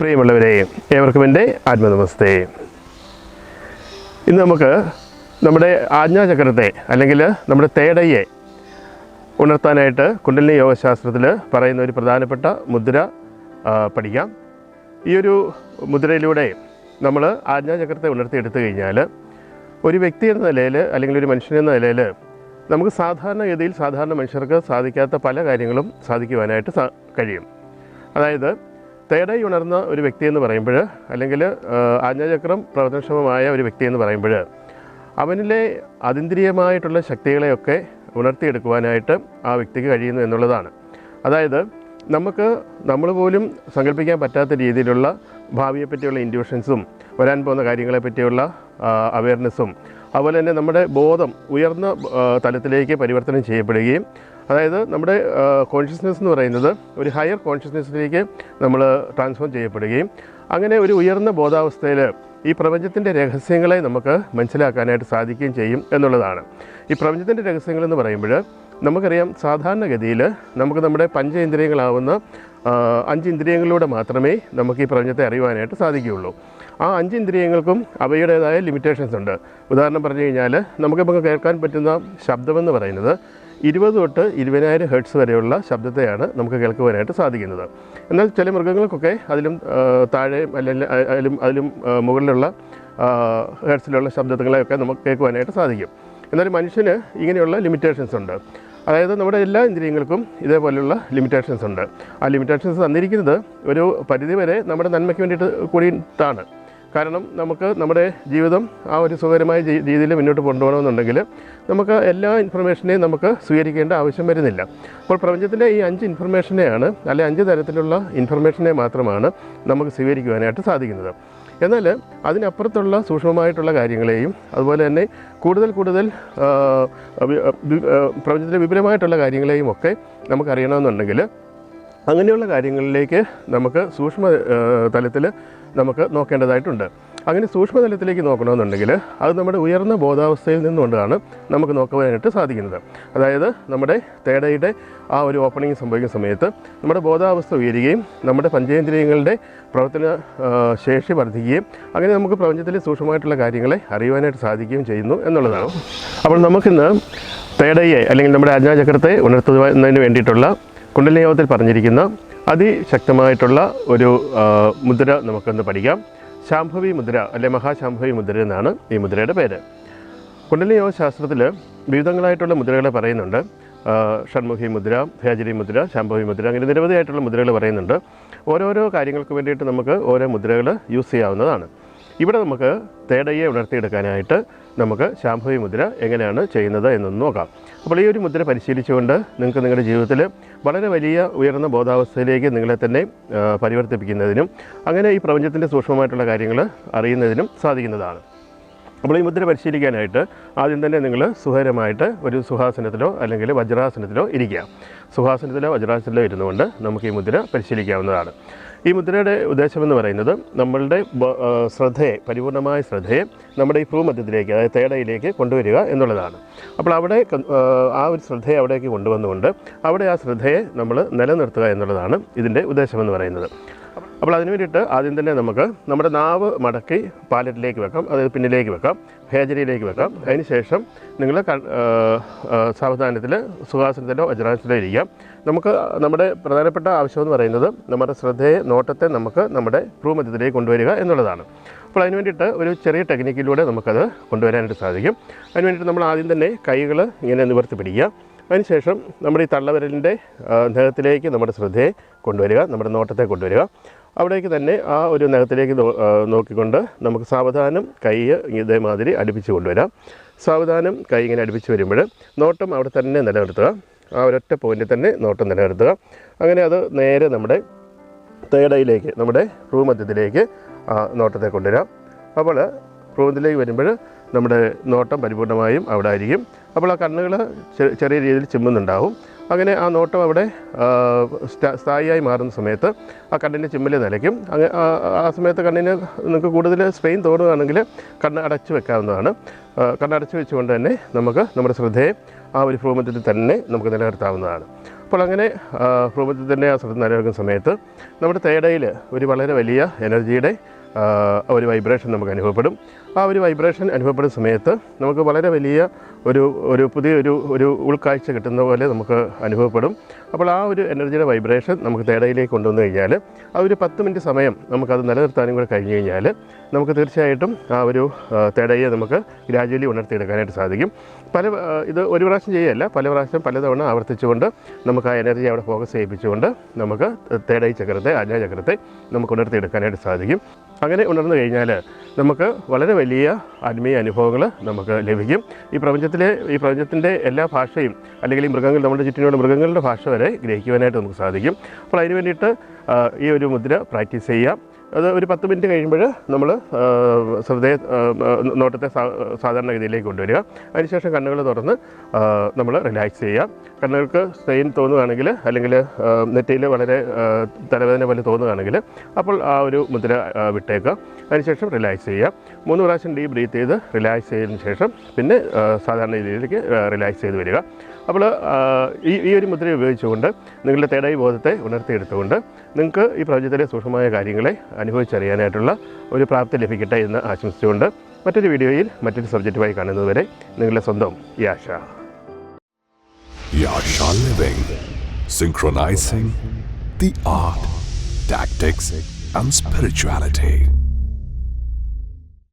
പ്രിയമുള്ളവരെ ഏവർക്കും എന്റെ ആത്മനമസ്തേ. ഇന്ന് നമുക്ക് നമ്മുടെ ആജ്ഞാചക്രത്തെ അല്ലെങ്കിൽ നമ്മുടെ തേടയെ ഉണർത്താനായിട്ട് കുണ്ടലിനി യോഗശാസ്ത്രത്തിൽ പറയുന്ന ഒരു പ്രധാനപ്പെട്ട മുദ്ര പഠിക്കാം. ഈ ഒരു മുദ്രയിലൂടെ നമ്മൾ ആജ്ഞാചക്രത്തെ ഉണർത്തിയെടുത്തു കഴിഞ്ഞാൽ ഒരു വ്യക്തി എന്ന നിലയിൽ അല്ലെങ്കിൽ ഒരു മനുഷ്യൻ എന്ന നിലയിൽ നമുക്ക് സാധാരണഗതിയിൽ സാധാരണ മനുഷ്യർക്ക് സാധിക്കാത്ത പല കാര്യങ്ങളും സാധിക്കുവാനായിട്ട് കഴിയും. അതായത് തേടൈ ഉണർന്ന ഒരു വ്യക്തി എന്ന് പറയുമ്പോൾ അല്ലെങ്കിൽ ആജ്ഞാചക്രം പ്രവർത്തനക്ഷമമായ ഒരു വ്യക്തി എന്ന് പറയുമ്പോൾ അവനിലെ അതീന്ദ്രിയമായിട്ടുള്ള ശക്തികളെയൊക്കെ ഉണർത്തിയെടുക്കുവാനായിട്ട് ആ വ്യക്തിക്ക് കഴിയുന്നു എന്നുള്ളതാണ്. അതായത് നമുക്ക് നമ്മൾ പോലും സങ്കല്പിക്കാൻ പറ്റാത്ത രീതിയിലുള്ള ഭാവിയെ പറ്റിയുള്ള ഇൻഡ്യൂഷൻസും വരാൻ പോകുന്ന കാര്യങ്ങളെ പറ്റിയുള്ള അവയർനെസ്സും അതുപോലെ തന്നെ നമ്മുടെ ബോധം ഉയർന്ന തലത്തിലേക്ക് പരിവർത്തനം ചെയ്യപ്പെടുകയും അതായത് നമ്മുടെ കോൺഷ്യസ്നെസ് എന്ന് പറയുന്നത് ഒരു ഹയർ കോൺഷ്യസ്നെസ്സിലേക്ക് നമ്മൾ ട്രാൻസ്ഫോം ചെയ്യപ്പെടുകയും അങ്ങനെ ഒരു ഉയർന്ന ബോധാവസ്ഥയിൽ ഈ പ്രപഞ്ചത്തിന്റെ രഹസ്യങ്ങളെ നമുക്ക് മനസ്സിലാക്കാനായിട്ട് സാധിക്കുകയും ചെയ്യും എന്നുള്ളതാണ്. ഈ പ്രപഞ്ചത്തിന്റെ രഹസ്യങ്ങൾ എന്ന് പറയുമ്പോൾ നമുക്കറിയാം സാധാരണഗതിയിൽ നമുക്ക് നമ്മുടെ പഞ്ചേന്ദ്രിയങ്ങളാവുന്ന അഞ്ച് ഇന്ദ്രിയങ്ങളിലൂടെ മാത്രമേ നമുക്ക് ഈ പ്രപഞ്ചത്തെ അറിയുവാനായിട്ട് സാധിക്കുകയുള്ളൂ. ആ അഞ്ച് ഇന്ദ്രിയങ്ങൾക്കും അവയുടേതായ ലിമിറ്റേഷൻസ് ഉണ്ട്. ഉദാഹരണം പറഞ്ഞു കഴിഞ്ഞാൽ നമുക്കിപ്പോൾ കേൾക്കാൻ പറ്റുന്ന ശബ്ദമെന്ന് പറയുന്നത് ഇരുപത് തൊട്ട് ഇരുപതിനായിരം ഹെർട്സ് വരെയുള്ള ശബ്ദത്തെയാണ് നമുക്ക് കേൾക്കുവാനായിട്ട് സാധിക്കുന്നത്. എന്നാൽ ചില മൃഗങ്ങൾക്കൊക്കെ അതിലും താഴെ അല്ലെങ്കിൽ അതിലും അതിലും മുകളിലുള്ള ഹെർട്സിലുള്ള ശബ്ദങ്ങളെയൊക്കെ നമുക്ക് കേൾക്കുവാനായിട്ട് സാധിക്കും. എന്നാൽ മനുഷ്യന് ഇങ്ങനെയുള്ള ലിമിറ്റേഷൻസ് ഉണ്ട്. അതായത് നമ്മുടെ എല്ലാ ഇന്ദ്രിയങ്ങൾക്കും ഇതേപോലെയുള്ള ലിമിറ്റേഷൻസ് ഉണ്ട്. ആ ലിമിറ്റേഷൻസ് തന്നിരിക്കുന്നത് ഒരു പരിധിവരെ നമ്മുടെ നന്മയ്ക്ക് വേണ്ടിയിട്ട് കൂടിയിട്ടാണ് കാരണം നമുക്ക് നമ്മുടെ ജീവിതം ആ ഒരു സുഖകരമായ രീതിയിൽ മുന്നോട്ട് കൊണ്ടുപോകണമെന്നുണ്ടെങ്കിൽ നമുക്ക് എല്ലാ ഇൻഫർമേഷനെയും നമുക്ക് സ്വീകരിക്കേണ്ട ആവശ്യം വരുന്നില്ല. അപ്പോൾ പ്രപഞ്ചത്തിലെ ഈ അഞ്ച് ഇൻഫർമേഷനെയാണ് അല്ലെ അഞ്ച് തരത്തിലുള്ള ഇൻഫർമേഷനെ മാത്രമാണ് നമുക്ക് സ്വീകരിക്കുവാനായിട്ട് സാധിക്കുന്നത്. എന്നാൽ അതിനപ്പുറത്തുള്ള സൂക്ഷ്മമായിട്ടുള്ള കാര്യങ്ങളെയും അതുപോലെ തന്നെ കൂടുതൽ കൂടുതൽ പ്രപഞ്ചത്തിലെ വിപുലമായിട്ടുള്ള കാര്യങ്ങളെയും ഒക്കെ നമുക്കറിയണമെന്നുണ്ടെങ്കിൽ അങ്ങനെയുള്ള കാര്യങ്ങളിലേക്ക് നമുക്ക് സൂക്ഷ്മ തലത്തിൽ നമുക്ക് നോക്കേണ്ടതായിട്ടുണ്ട്. അങ്ങനെ സൂക്ഷ്മതലത്തിലേക്ക് നോക്കണമെന്നുണ്ടെങ്കിൽ അത് നമ്മുടെ ഉയർന്ന ബോധാവസ്ഥയിൽ നിന്നുകൊണ്ടാണ് നമുക്ക് നോക്കുവാനായിട്ട് സാധിക്കുന്നത്. അതായത് നമ്മുടെ തേടയുടെ ആ ഒരു ഓപ്പണിംഗ് സംഭവിക്കുന്ന സമയത്ത് നമ്മുടെ ബോധാവസ്ഥ ഉയരുകയും നമ്മുടെ പഞ്ചേന്ദ്രിയങ്ങളുടെ പ്രവർത്തന ശേഷി വർദ്ധിക്കുകയും അങ്ങനെ നമുക്ക് പ്രപഞ്ചത്തിലെ സൂക്ഷ്മമായിട്ടുള്ള കാര്യങ്ങളെ അറിയുവാനായിട്ട് സാധിക്കുകയും ചെയ്യുന്നു എന്നുള്ളതാണ്. അപ്പോൾ നമുക്കിന്ന് തേടയെ അല്ലെങ്കിൽ നമ്മുടെ ആജ്ഞാചക്രത്തെ ഉണർത്തുന്നതിന് വേണ്ടിയിട്ടുള്ള കുണ്ടലിനി യോഗത്തിൽ പറഞ്ഞിരിക്കുന്ന അതിശക്തമായിട്ടുള്ള ഒരു മുദ്ര നമുക്കൊന്ന് പഠിക്കാം. ശാംഭവി മുദ്ര അല്ലെ മഹാശാംഭവി മുദ്ര എന്നാണ് ഈ മുദ്രയുടെ പേര്. കുണ്ടലിനി യോഗ ശാസ്ത്രത്തിൽ വിവിധങ്ങളായിട്ടുള്ള മുദ്രകളെ പറയുന്നുണ്ട്. ഷൺമുഖി മുദ്ര ഭേജരി മുദ്ര ശാംഭവി മുദ്ര അങ്ങനെ നിരവധിയായിട്ടുള്ള മുദ്രകൾ പറയുന്നുണ്ട്. ഓരോരോ കാര്യങ്ങൾക്ക് വേണ്ടിയിട്ട് നമുക്ക് ഓരോ മുദ്രകൾ യൂസ് ചെയ്യാവുന്നതാണ്. ഇവിടെ നമുക്ക് തേടയെ ഉണർത്തിയെടുക്കാനായിട്ട് നമുക്ക് ശാംഭവി മുദ്ര എങ്ങനെയാണ് ചെയ്യുന്നത് എന്നൊന്ന് നോക്കാം. അപ്പോൾ ഈ ഒരു മുദ്ര പരിശീലിച്ചുകൊണ്ട് നിങ്ങൾക്ക് നിങ്ങളുടെ ജീവിതത്തിൽ വളരെ വലിയ ഉയർന്ന ബോധാവസ്ഥയിലേക്ക് നിങ്ങളെ തന്നെ പരിവർത്തിപ്പിക്കുന്നതിനും അങ്ങനെ ഈ പ്രപഞ്ചത്തിന്റെ സൂക്ഷ്മമായിട്ടുള്ള കാര്യങ്ങൾ അറിയുന്നതിനും സാധിക്കുന്നതാണ്. അപ്പോൾ ഈ മുദ്ര പരിശീലിക്കാനായിട്ട് ആദ്യം തന്നെ നിങ്ങൾ സുഖകരമായിട്ട് ഒരു സുഹാസനത്തിലോ അല്ലെങ്കിൽ വജ്രാസനത്തിലോ ഇരിക്കുക. സുഹാസനത്തിലോ വജ്രാസനത്തിലോ ഇരുന്നുകൊണ്ട് നമുക്ക് ഈ മുദ്ര പരിശീലിക്കാവുന്നതാണ്. ഈ മുദ്രയുടെ ഉദ്ദേശമെന്ന് പറയുന്നത് നമ്മളുടെ ശ്രദ്ധയെ പരിപൂർണമായ ശ്രദ്ധയെ നമ്മുടെ ഈ ഭൂമധ്യത്തിലേക്ക് അതായത് തേടയിലേക്ക് കൊണ്ടുവരിക എന്നുള്ളതാണ്. അപ്പോൾ അവിടെ ആ ഒരു ശ്രദ്ധയെ അവിടേക്ക് കൊണ്ടുവന്നുകൊണ്ട് അവിടെ ആ ശ്രദ്ധയെ നമ്മൾ നിലനിർത്തുക എന്നുള്ളതാണ് ഇതിന്റെ ഉദ്ദേശമെന്ന് പറയുന്നത്. അപ്പോൾ അതിന് വേണ്ടിയിട്ട് ആദ്യം തന്നെ നമുക്ക് നമ്മുടെ നാവ് മടക്കി പാലറ്റിലേക്ക് വെക്കാം. അതായത് പിന്നിലേക്ക് വെക്കാം. ഭേജരിയിലേക്ക് വെക്കാം. അതിന് ശേഷം നിങ്ങൾ സാവധാനത്തിൽ സുഖാസനത്തിലോ വജ്രാസനത്തിലോ ഇരിക്കാം. നമുക്ക് നമ്മുടെ പ്രധാനപ്പെട്ട ആവശ്യം എന്ന് പറയുന്നത് നമ്മുടെ ശ്രദ്ധയെ നോട്ടത്തെ നമുക്ക് നമ്മുടെ ഭ്രൂമധ്യത്തിലേക്ക് കൊണ്ടുവരിക എന്നുള്ളതാണ്. അപ്പോൾ അതിന് വേണ്ടിയിട്ട് ഒരു ചെറിയ ടെക്നിക്കിലൂടെ നമുക്കത് കൊണ്ടുവരാനായിട്ട് സാധിക്കും. അതിന് വേണ്ടിയിട്ട് നമ്മൾ ആദ്യം തന്നെ കൈകൾ ഇങ്ങനെ നിവർത്തി പിടിക്കുക. അതിനുശേഷം നമ്മുടെ ഈ തള്ളവിരലിന്റെ നേഹത്തിലേക്ക് നമ്മുടെ ശ്രദ്ധയെ കൊണ്ടുവരിക നമ്മുടെ നോട്ടത്തെ കൊണ്ടുവരിക. അവിടേക്ക് തന്നെ ആ ഒരു നഖത്തിലേക്ക് നോക്കിക്കൊണ്ട് നമുക്ക് സാവധാനം കൈ ഇതേമാതിരി അടുപ്പിച്ച് കൊണ്ടുവരാം. സാവധാനം കൈ ഇങ്ങനെ അടുപ്പിച്ച് വരുമ്പോൾ നോട്ടം അവിടെ തന്നെ നിലനിർത്തുക. ആ ഒരൊറ്റ പോയിന്റിൽ തന്നെ നോട്ടം നിലനിർത്തുക. അങ്ങനെ അത് നേരെ നമ്മുടെ തേടയിലേക്ക് നമ്മുടെ ഭ്രൂമധ്യത്തിലേക്ക് നോട്ടത്തെ കൊണ്ടുവരാം. അപ്പോൾ ഭ്രൂമത്തിലേക്ക് വരുമ്പോൾ നമ്മുടെ നോട്ടം പരിപൂർണമായും അവിടെ ആയിരിക്കും. അപ്പോൾ ആ കണ്ണുകൾ ചെറിയ രീതിയിൽ ചിമ്മുന്നുണ്ടാവും. അങ്ങനെ ആ നോട്ടം അവിടെ സ്ഥായിയായി മാറുന്ന സമയത്ത് ആ കണ്ണിന്റെ ചിമ്മൽ നിലയ്ക്കും. അങ്ങനെ ആ- സമയത്ത് കണ്ണിന് നിങ്ങൾക്ക് കൂടുതൽ സ്ട്രെയിൻ തോന്നുകയാണെങ്കിൽ കണ്ണ് അടച്ചു വെക്കാവുന്നതാണ്. ആ, കണ്ണ് അടച്ചു വെച്ചുകൊണ്ട് തന്നെ നമുക്ക് നമ്മുടെ ശ്രദ്ധയെ ആ ഒരു ഭ്രൂമത്തിൽ തന്നെ നമുക്ക് നിലനിർത്താവുന്നതാണ്. അപ്പോൾ അങ്ങനെ ഭൂമത്തിൽ തന്നെ ആ ശ്രദ്ധ നിലനിൽക്കുന്ന സമയത്ത് നമ്മുടെ തേടയിൽ ഒരു വളരെ വലിയ എനർജിയുടെ ഒരു വൈബ്രേഷൻ നമുക്ക് അനുഭവപ്പെടും. ആ ഒരു വൈബ്രേഷൻ അനുഭവപ്പെടുന്ന സമയത്ത് നമുക്ക് വളരെ വലിയ ഒരു ഒരു പുതിയൊരു ഒരു ഉൾക്കാഴ്ച കിട്ടുന്ന പോലെ നമുക്ക് അനുഭവപ്പെടും. അപ്പോൾ ആ ഒരു എനർജിയുടെ വൈബ്രേഷൻ നമുക്ക് തേടയിലേക്ക് കൊണ്ടുവന്നു കഴിഞ്ഞാൽ ആ ഒരു പത്ത് മിനിറ്റ് സമയം നമുക്കത് നിലനിർത്താനും കൂടെ കഴിഞ്ഞു കഴിഞ്ഞാൽ നമുക്ക് തീർച്ചയായിട്ടും ആ ഒരു തേടയെ നമുക്ക് ഗ്രാജുവലി ഉണർത്തിയെടുക്കാനായിട്ട് സാധിക്കും. പല ഇത് ഒരു പ്രാവശ്യം ചെയ്യുകയല്ല പല പ്രാവശ്യം പലതവണ ആവർത്തിച്ചുകൊണ്ട് നമുക്ക് ആ എനർജി അവിടെ ഫോക്കസ് ചെയ്യിപ്പിച്ചുകൊണ്ട് നമുക്ക് തേടൈ ചക്രത്തെ ആജ്ഞാ ചക്രത്തെ നമുക്ക് ഉണർത്തിയെടുക്കാനായിട്ട് സാധിക്കും. അങ്ങനെ ഉണർന്നു കഴിഞ്ഞാൽ നമുക്ക് വളരെ വലിയ ആത്മീയ അനുഭവങ്ങൾ നമുക്ക് ലഭിക്കും. ഈ പ്രപഞ്ചത്തിലെ ഈ പ്രപഞ്ചത്തിന്റെ എല്ലാ ഭാഷയും അല്ലെങ്കിൽ ഈ മൃഗങ്ങൾ നമ്മുടെ ചുറ്റിനുള്ള മൃഗങ്ങളുടെ ഭാഷ വരെ ഗ്രഹിക്കുവാനായിട്ട് നമുക്ക് സാധിക്കും. അപ്പോൾ അതിന് വേണ്ടിയിട്ട് ഈ ഒരു മുദ്ര പ്രാക്ടീസ് ചെയ്യാം. അത് ഒരു പത്ത് മിനിറ്റ് കഴിയുമ്പോൾ നമ്മൾ ശ്രദ്ധയെ നോട്ടത്തെ സാധാരണ സാധാരണഗതിയിലേക്ക് കൊണ്ടുവരിക. അതിനുശേഷം കണ്ണുകൾ തുറന്ന് നമ്മൾ റിലാക്സ് ചെയ്യുക. കണ്ണുകൾക്ക് സ്ട്രെയിൻ തോന്നുകയാണെങ്കിൽ അല്ലെങ്കിൽ നെറ്റിയിൽ വളരെ തലവേദന പോലെ തോന്നുകയാണെങ്കിൽ അപ്പോൾ ആ ഒരു മുദ്ര വിട്ടേക്കുക. അതിനുശേഷം റിലാക്സ് ചെയ്യുക. മൂന്ന് പ്രാവശ്യം ഡീപ്പ് ബ്രീത്ത് ചെയ്ത് റിലാക്സ് ചെയ്തതിന് ശേഷം പിന്നെ സാധാരണ രീതിയിലേക്ക് റിലാക്സ് ചെയ്ത് വരിക. അപ്പോൾ ഈ ഈ ഒരു മുദ്ര ഉപയോഗിച്ചുകൊണ്ട് നിങ്ങളുടെ തേടായി ബോധത്തെ ഉണർത്തിയെടുത്തുകൊണ്ട് നിങ്ങൾക്ക് ഈ പ്രപഞ്ചത്തിലെ സൂക്ഷ്മമായ കാര്യങ്ങളെ അനുഭവിച്ചറിയാനായിട്ടുള്ള ഒരു പ്രാപ്തി ലഭിക്കട്ടെ എന്ന് ആശംസിച്ചുകൊണ്ട് മറ്റൊരു വീഡിയോയിൽ മറ്റൊരു സബ്ജക്റ്റുമായി കാണുന്നതുവരെ നിങ്ങളുടെ സ്വന്തം Yasha Yasha Living, synchronizing the art, tactics, and spirituality.